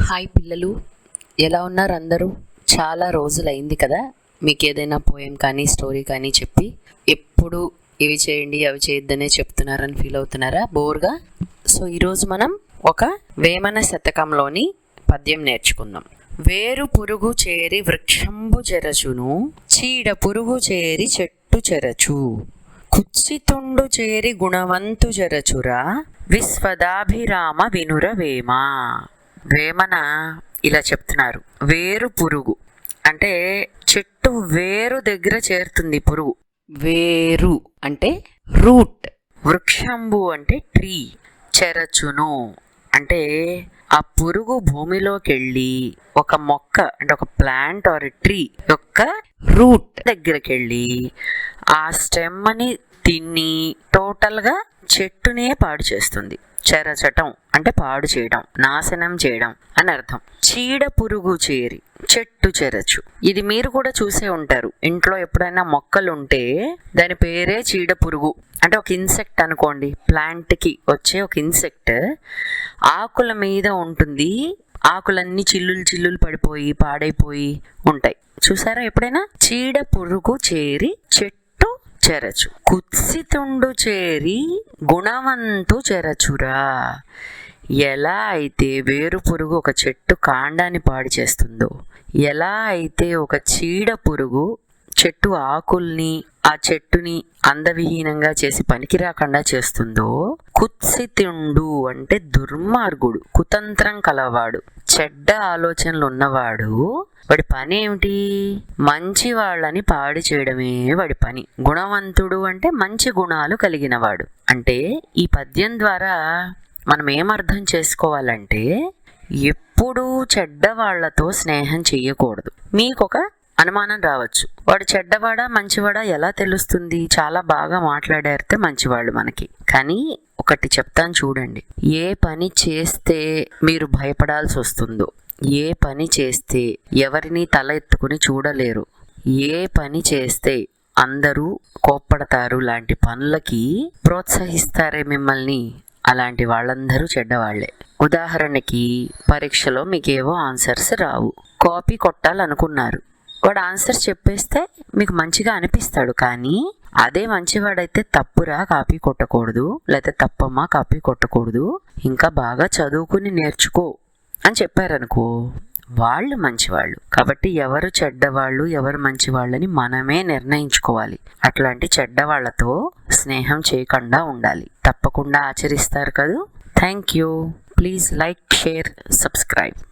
Hi పిల్లలు. ఎలా ఉన్నారు అందరూ? చాలా రోజులైంది కదా. మీకు ఏదైనా పోయం కానీ స్టోరీ కానీ చెప్పి ఎప్పుడు ఇవి చేయండి అవి చేయొద్దనే చెప్తున్నారని ఫీల్ అవుతున్నారా? బోర్గా? సో ఈరోజు మనం ఒక వేమన శతకంలోని పద్యం నేర్చుకుందాం. వేరు పురుగు చేరి వృక్షంబు చెరచును చీడ పురుగు చేరి చెట్టు చెరచు. కుచ్చితుండు చేరి గుణవంతు చెరచురా విశ్వదాభిరామ వినుర వేమ. వేమన ఇలా చెప్తున్నారు. వేరు పురుగు. అంటే చెట్టు వేరు దగ్గర చేరుతుంది పురుగు. వేరు అంటే రూట్. వృక్షంబు అంటే ట్రీ. చెరచును. అంటే ఆ పురుగు భూమిలోకి వెళ్ళి ఒక మొక్క అంటే ఒక ప్లాంట్ ఆర్ ట్రీ యొక్క రూట్. దగ్గరికి వెళ్ళి ఆ స్టెమ్ని తిని టోటల్గా చెట్టునే పాడు చేస్తుంది. చెరచటం అంటే పాడు చేయడం నాశనం చేయడం అని అర్థం. చీడ పురుగు చేరి చెట్టు చెరచు. ఇది మీరు కూడా చూసే ఉంటారు. ఇంట్లో ఎప్పుడైనా మొక్కలు ఉంటే దాని పేరే చీడ పురుగు. అంటే ఒక ఇన్సెక్ట్ అనుకోండి ప్లాంట్కి వచ్చే ఒక ఇన్సెక్ట్ ఆకుల మీద ఉంటుంది. ఆకులన్నీ చిల్లులు చిల్లులు పడిపోయి పాడైపోయి ఉంటాయి. చూసారా ఎప్పుడైనా? చీడ పురుగు చేరి చెట్టు చెరచు. కుత్సితుండు చేరి గుణవంతు చెరచురా. ఎలా అయితే వేరు పురుగు ఒక చెట్టు కాండాన్ని పాడు చేస్తుందో ఎలా అయితే ఒక చీడ పురుగు చెట్టు ఆకుల్ని ఆ చెట్టుని అందవిహీనంగా చేసి పనికి రాకుండా చేస్తుందో కుత్సితుండు అంటే దుర్మార్గుడు కుతంత్రం కలవాడు చెడ్డ ఆలోచనలు ఉన్నవాడు వాడి పని ఏమిటి? మంచి వాళ్ళని పాడు చేయడమే వాడి పని. గుణవంతుడు అంటే మంచి గుణాలు కలిగినవాడు. అంటే ఈ పద్యం ద్వారా మనం ఏమర్థం చేసుకోవాలంటే ఎప్పుడూ చెడ్డ వాళ్ళతో స్నేహం చేయకూడదు. మీకు ఒక అనుమానం రావచ్చు. వాడు చెడ్డవాడా మంచివాడా ఎలా తెలుస్తుంది? చాలా బాగా మాట్లాడారితే మంచివాళ్ళు మనకి. కానీ ఒకటి చెప్తాను చూడండి. ఏ పని చేస్తే మీరు భయపడాల్సి వస్తుందో ఏ పని చేస్తే ఎవరిని తల ఎత్తుకుని చూడలేరు ఏ పని చేస్తే అందరూ కోప్పడతారు లాంటి పనులకి ప్రోత్సహిస్తారే మిమ్మల్ని అలాంటి వాళ్ళందరూ చెడ్డవాళ్ళే ఉదాహరణకి పరీక్షలో మీకేవో ఆన్సర్స్ రావు. కాపీ కొట్టాలనుకున్నారు. వాడు ఆన్సర్ చెప్పేస్తే మీకు మంచిగా అనిపిస్తాడు కానీ అదే మంచివాడైతే తప్పురా కాపీ కొట్టకూడదు లేకపోతే తప్పమ్మా కాపీ కొట్టకూడదు ఇంకా బాగా చదువుకుని నేర్చుకో అని చెప్పారనుకో వాళ్ళు మంచివాళ్ళు. కాబట్టి ఎవరు చెడ్డవాళ్ళు ఎవరు మంచివాళ్ళని మనమే నిర్ణయించుకోవాలి. అట్లాంటి చెడ్డవాళ్ళతో స్నేహం చేయకుండా ఉండాలి. తప్పకుండా ఆచరిస్తారు కదూ. Thank you. Please like share subscribe.